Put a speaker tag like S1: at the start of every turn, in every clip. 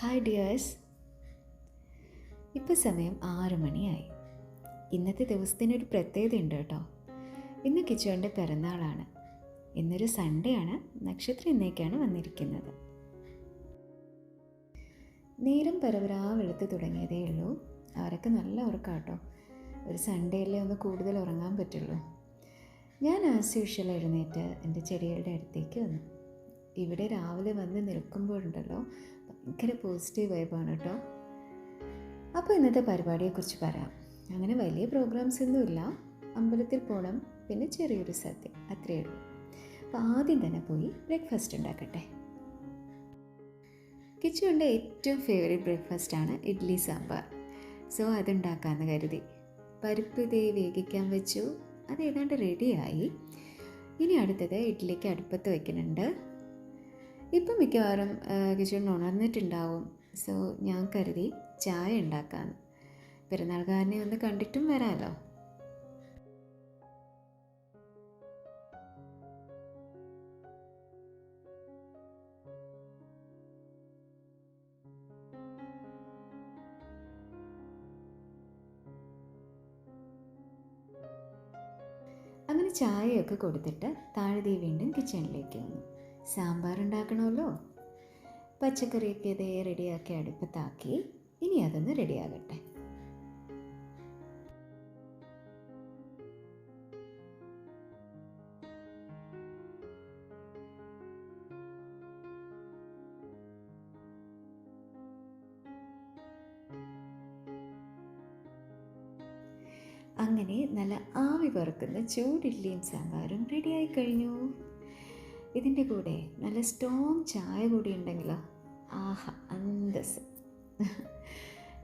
S1: Hi dears ഇപ്പോൾ സമയം ആറ് മണിയായി. ഇന്നത്തെ ദിവസത്തിനൊരു പ്രത്യേകത ഉണ്ട് കേട്ടോ. ഇന്ന് കിച്ചുവിന്റെ പിറന്നാളാണ്. ഇന്നൊരു സൺഡേ ആണ്. നക്ഷത്രം ഇന്നേക്കാണ് വന്നിരിക്കുന്നത്. നേരം പരവരാ വെളുത്ത് തുടങ്ങിയതേ ഉള്ളൂ. അവരൊക്കെ നല്ല ഉറക്കം കേട്ടോ ഒരു സൺഡേയിലേ ഒന്ന് കൂടുതൽ ഉറങ്ങാൻ പറ്റുള്ളൂ. ഞാൻ ആസ് യൂഷ്വൽ എഴുന്നേറ്റ് എന്റെ ചെടികളുടെ അടുത്തേക്ക് വന്നു. ഇവിടെ രാവിലെ വന്ന് നിൽക്കുമ്പോഴുണ്ടല്ലോ ഭയങ്കര പോസിറ്റീവ് വൈബാണ് കേട്ടോ അപ്പോൾ ഇന്നത്തെ പരിപാടിയെക്കുറിച്ച് പറയാം. അങ്ങനെ വലിയ പ്രോഗ്രാംസ് ഒന്നുമില്ല അമ്പലത്തിൽ പോകണം പിന്നെ ചെറിയൊരു സദ്യ. അത്രയേ ഉള്ളൂ. അപ്പോൾ ആദ്യം തന്നെ പോയി ബ്രേക്ക്ഫാസ്റ്റ് ഉണ്ടാക്കട്ടെ. കിച്ചുവിന്റെ ഏറ്റവും ഫേവറേറ്റ് ബ്രേക്ക്ഫാസ്റ്റാണ് ഇഡ്ഡലി സാമ്പാർ. സോ അതുണ്ടാക്കാമെന്ന് കരുതി. പരിപ്പ് ഇതേ വേഗിക്കാൻ വെച്ചു. അത് ഏതാണ്ട് റെഡിയായി ഇനി അടുത്തത് ഇഡ്ഡലിക്ക് അടുപ്പത്ത് വയ്ക്കുന്നുണ്ട് ഇപ്പം മിക്കവാറും കിച്ചൺ ഉണർന്നിട്ടുണ്ടാവും. സോ ഞാൻ കരുതി ചായ ഉണ്ടാക്കാൻ പെരുന്നാൾക്കാരനെ ഒന്ന് കണ്ടിട്ടും വരാമല്ലോ അങ്ങനെ ചായയൊക്കെ കൊടുത്തിട്ട് താഴെ വീണ്ടും കിച്ചണിലേക്ക് വന്നു. സാമ്പാർ ഉണ്ടാക്കണമല്ലോ പച്ചക്കറിയൊക്കെ ഇതേ റെഡിയാക്കി അടുപ്പത്താക്കി. ഇനി അതൊന്ന് റെഡിയാകട്ടെ. അങ്ങനെ നല്ല ആവി പറക്കുന്ന ചൂടിഡ്ലിയും സാമ്പാറും റെഡിയായി കഴിഞ്ഞു. ഇതിന്റെ കൂടെ നല്ല സ്ട്രോങ് ചായ കൂടി ഉണ്ടെങ്കിലോ? ആഹ അന്തസ്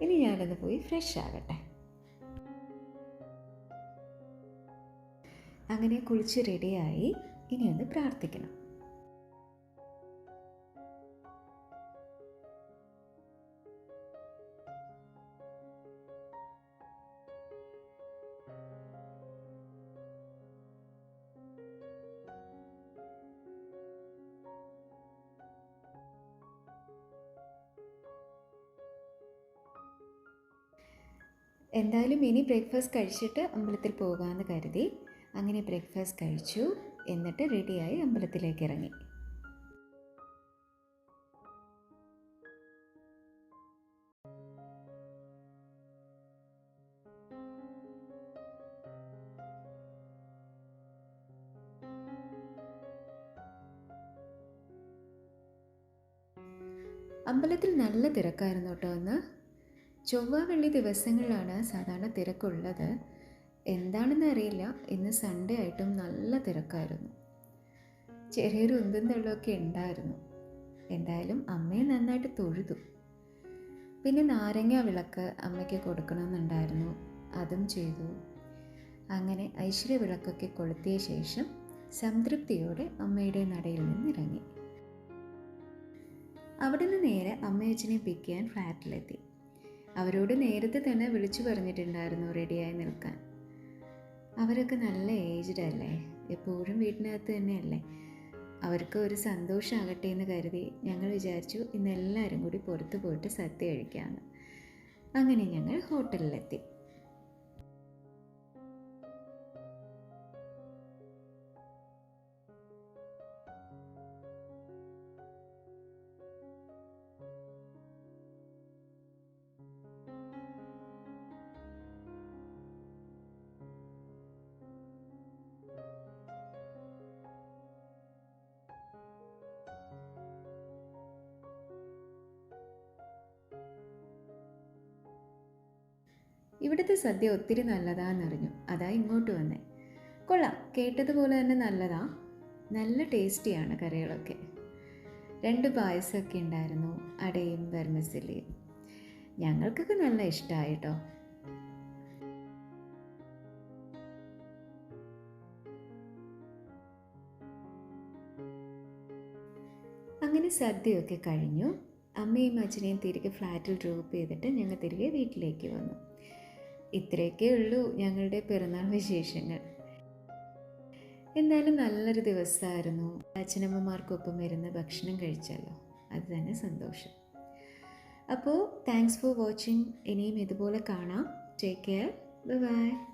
S1: ഇനി ഞാനൊന്ന് പോയി ഫ്രഷ് ആകട്ടെ. അങ്ങനെ കുളിച്ച് റെഡിയായി ഇനി ഒന്ന് പ്രാർത്ഥിക്കണം. എന്തായാലും ഇനി ബ്രേക്ക്ഫാസ്റ്റ് കഴിച്ചിട്ട് അമ്പലത്തിൽ പോകാമെന്ന് കരുതി. അങ്ങനെ ബ്രേക്ക്ഫാസ്റ്റ് കഴിച്ചു. എന്നിട്ട് റെഡിയായി അമ്പലത്തിലേക്ക് ഇറങ്ങി. അമ്പലത്തിൽ നല്ല തിരക്കായിരുന്നു കേട്ടോ അന്ന്. ചൊവ്വ വെള്ളി ദിവസങ്ങളിലാണ് സാധാരണ തിരക്കുള്ളത്. എന്താണെന്ന് അറിയില്ല. ഇന്ന് സൺഡേ ആയിട്ടും നല്ല തിരക്കായിരുന്നു. ചെറിയൊരു ഉന്തും തള്ളൊക്കെ ഉണ്ടായിരുന്നു. എന്തായാലും അമ്മയെ നന്നായിട്ട് തൊഴുതു. പിന്നെ നാരങ്ങ വിളക്ക് അമ്മയ്ക്ക് കൊടുക്കണമെന്നുണ്ടായിരുന്നു. അതും ചെയ്തു. അങ്ങനെ ഐശ്വര്യ വിളക്കൊക്കെ കൊളുത്തിയ ശേഷം സംതൃപ്തിയോടെ അമ്മയുടെ നടയിൽ നിന്ന് ഇറങ്ങി അവിടെ നിന്ന് നേരെ അമ്മയച്ഛനെ പിക്ക് ചെയ്യാൻ ഫ്ലാറ്റിലെത്തി. അവരോട് നേരത്തെ തന്നെ വിളിച്ചു പറഞ്ഞിട്ടുണ്ടായിരുന്നു റെഡിയായി നിൽക്കാൻ. അവരൊക്കെ നല്ല ഏജ്ഡ് അല്ലേ? എപ്പോഴും വീട്ടിനകത്ത് തന്നെയല്ലേ? അവർക്ക് ഒരു സന്തോഷമാകട്ടെ എന്ന് കരുതി ഞങ്ങൾ വിചാരിച്ചു ഇന്ന് എല്ലാവരും കൂടി പുറത്ത് പോയിട്ട് സദ്യ കഴിക്കാമെന്ന് അങ്ങനെ ഞങ്ങൾ ഹോട്ടലിലെത്തി ഇവിടുത്തെ സദ്യ ഒത്തിരി നല്ലതാണെന്നറിഞ്ഞു അതാ ഇങ്ങോട്ട് വന്നേ. കൊള്ളാം. കേട്ടതുപോലെ തന്നെ നല്ലതാ. നല്ല ടേസ്റ്റിയാണ് കറികളൊക്കെ. രണ്ട് പായസമൊക്കെ ഉണ്ടായിരുന്നു. അടയും വെർമസിലിയും. ഞങ്ങൾക്കൊക്കെ നല്ല ഇഷ്ടമായി കേട്ടോ അങ്ങനെ സദ്യയൊക്കെ കഴിഞ്ഞു. അമ്മയും അച്ഛനെയും തിരികെ ഫ്ലാറ്റിൽ ഡ്രോപ്പ് ചെയ്തിട്ട് ഞങ്ങൾ തിരികെ വീട്ടിലേക്ക് വന്നു. ഇത്രയൊക്കെ ഉള്ളൂ ഞങ്ങളുടെ പിറന്നാൾ വിശേഷങ്ങൾ. എന്തായാലും നല്ലൊരു ദിവസമായിരുന്നു. അച്ഛനമ്മമാർക്കൊപ്പം ഇരുന്ന് ഭക്ഷണം കഴിച്ചല്ലോ അത് തന്നെ സന്തോഷം. അപ്പോൾ താങ്ക്സ് ഫോർ വാച്ചിങ് ഇനിയും ഇതുപോലെ കാണാം. Take care bye